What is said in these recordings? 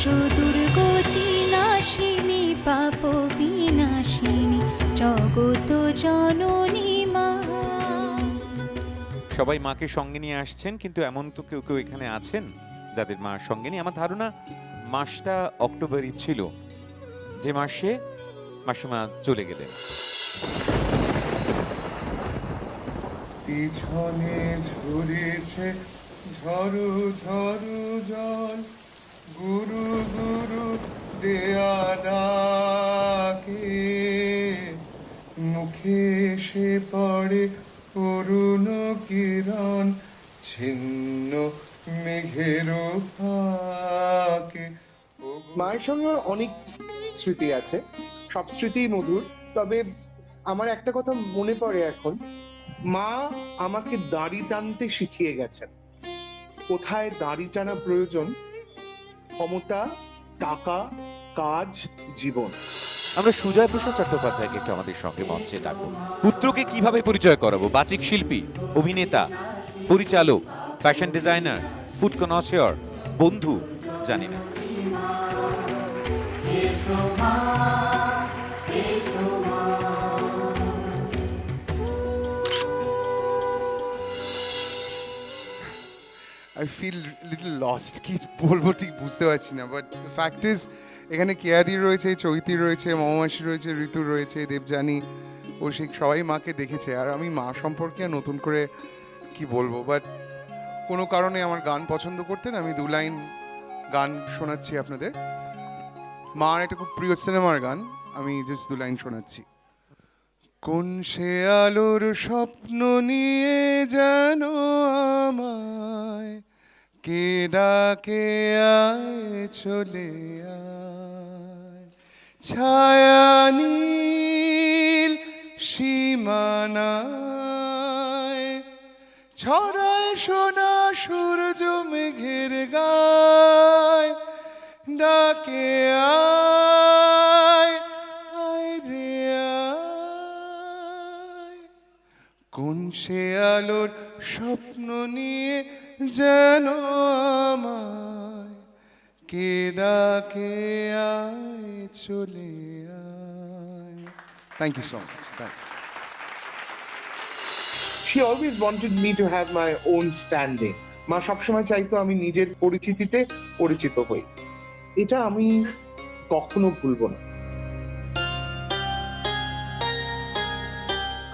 সুদূর নাশিনী পাপ বিনাশিনী জগত জননী মা। সবাই মাকে সঙ্গে নিয়ে আসছেন কিন্তু এমন তো কেউ কেউ এখানে আছেন যাদের মা সঙ্গে নিয়ে আমার ধারণা মাসটা অক্টোবরই ছিল। যে মাসে মাসুমা চলে গেলেন। পিছনে ঝরেছে ঝরু ঝরু জল। গুরু গুরু দেয়া ডাকে, মুখে এসে পড়ে করুণ কিরণ, ছিন্ন মেঘের মায়ের সঙ্গে অনেক স্মৃতি আছে, সব স্মৃতিই মধুর, তবে আমার একটা কথা মনে পড়ে এখন। মা আমাকে দাড়ি টানতে শিখিয়ে গেছেন। কোথায় দাড়ি টানা প্রয়োজন ক্ষমতা, টাকা, কাজ, জীবন। আমরা সুজয় প্রসাদ চট্টোপাধ্যায়কে একটু আমাদের সঙ্গে মঞ্চে ডাকবো। পুত্রকে কীভাবে পরিচয় করাবো? বাচিক শিল্পী, অভিনেতা, পরিচালক ফ্যাশন ডিজাইনার ফুড কনসিয়র বন্ধু, জানি না। আই ফিল লিটল লস্ট কি বলব ঠিক বুঝতে পারছি না বাট ফ্যাক্ট ইজ এখানে কেয়াদি রয়েছে, চৈতি রয়েছে মমাসি রয়েছে, ঋতু রয়েছে, দেবযানী কৌশিক সবাই মাকে দেখেছে। আর আমি মা সম্পর্কে নতুন করে কি বলব? বাট কোনো কারণে আমার গান পছন্দ করতেন আমি দু লাইন গান শোনাচ্ছি আপনাদের। মার একটা খুব প্রিয় সিনেমার গান, আমি জাস্ট দু লাইন শোনাচ্ছি। কোন সে আলোর স্বপ্ন নিয়ে যেন আমায়? কে ডাকে আয়, চলে আয়। ছায়া নীল সীমানায়, ছড়ায় সোনা সূর্য মেঘের গায়। ডাকে আয় কোন সে আলোর স্বপ্ন নিয়ে যেন আমায় কে ডাকে আয় চলে আয়? Thank you so much thanks she always wanted me to have my own standing. মা সবসময় চাইতো আমি নিজের পরিচিতিতে পরিচিত হই। এটা আমি কখনো ভুলবো না।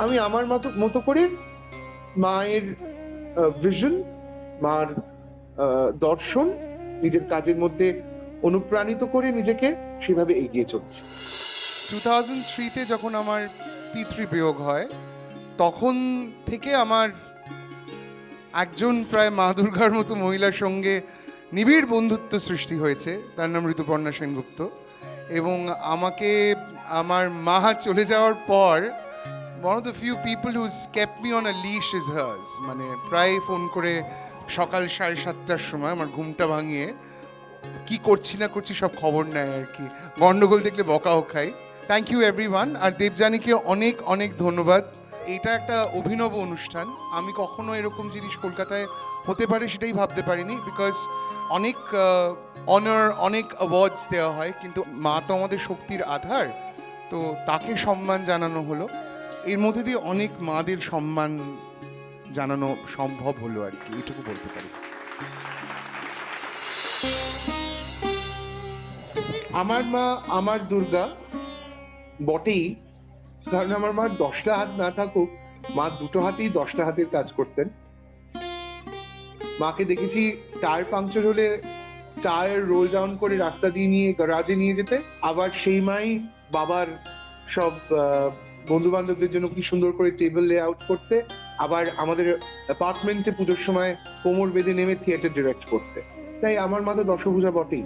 আমি আমার মতো মতো করে। মায়ের ভিশন মার দর্শন, নিজের কাজের মধ্যে অনুপ্রাণিত করে নিজেকে সেভাবে এগিয়ে চলছে। টু থাউজেন্ড থ্রিতে যখন আমার পিতৃ বিয়োগ হয়, তখন থেকে আমার একজন প্রায় মা দুর্গার মতো মহিলার সঙ্গে নিবিড় বন্ধুত্ব সৃষ্টি হয়েছে। তার নাম ঋতুপর্ণা সেনগুপ্ত। এবং আমাকে আমার মা চলে যাওয়ার পর one of the few people who escape me on a leash is hers মানে প্রায় ফোন করে সকাল সাড়ে সাতটার সময় আমার ঘুমটা ভাঙিয়ে কি করছি না করছি সব খবর নেয় আর কি। গন্ডগোল দেখলে বকাও খাই। থ্যাংক ইউ এভরিওয়ান আর দেবযানীকে অনেক অনেক ধন্যবাদ। এটা একটা অভিনব অনুষ্ঠান। আমি কখনো এরকম জিনিস কলকাতায় হতে পারে সেটাই ভাবতে পারিনি বিকজ অনেক অনার অনেক অ্যাওয়ার্ডস দেওয়া হয়। কিন্তু মা তো আমাদের শক্তির আধার। তো তাকে সম্মান জানানো হলো। এর মধ্যে দিয়ে অনেক মাদের সম্মান জানানো সম্ভব হলো আর কি, এটুকু বলতে পারি। আমার মা, আমার দুর্গা, বটেই। কারণ আমার মা দশটা হাত না থাকুক, মা দুটো হাতেই দশটা হাতের কাজ করতেন। মাকে দেখেছি টায়ার পাংচার হলে টায়ার রোল ডাউন করে রাস্তা দিয়ে নিয়ে গ্যারাজে নিয়ে যেতে। আবার সেই মাই বাবার সব বন্ধু বান্ধবদের জন্য কি সুন্দর করে টেবিল লে আউট করতে, আবার আমাদের অ্যাপার্টমেন্টে পুজোর সময় কোমর বেঁধে নেমে থিয়েটার ডিরেক্ট করতে। তাই আমার মাথায় দশভূজা বটেই।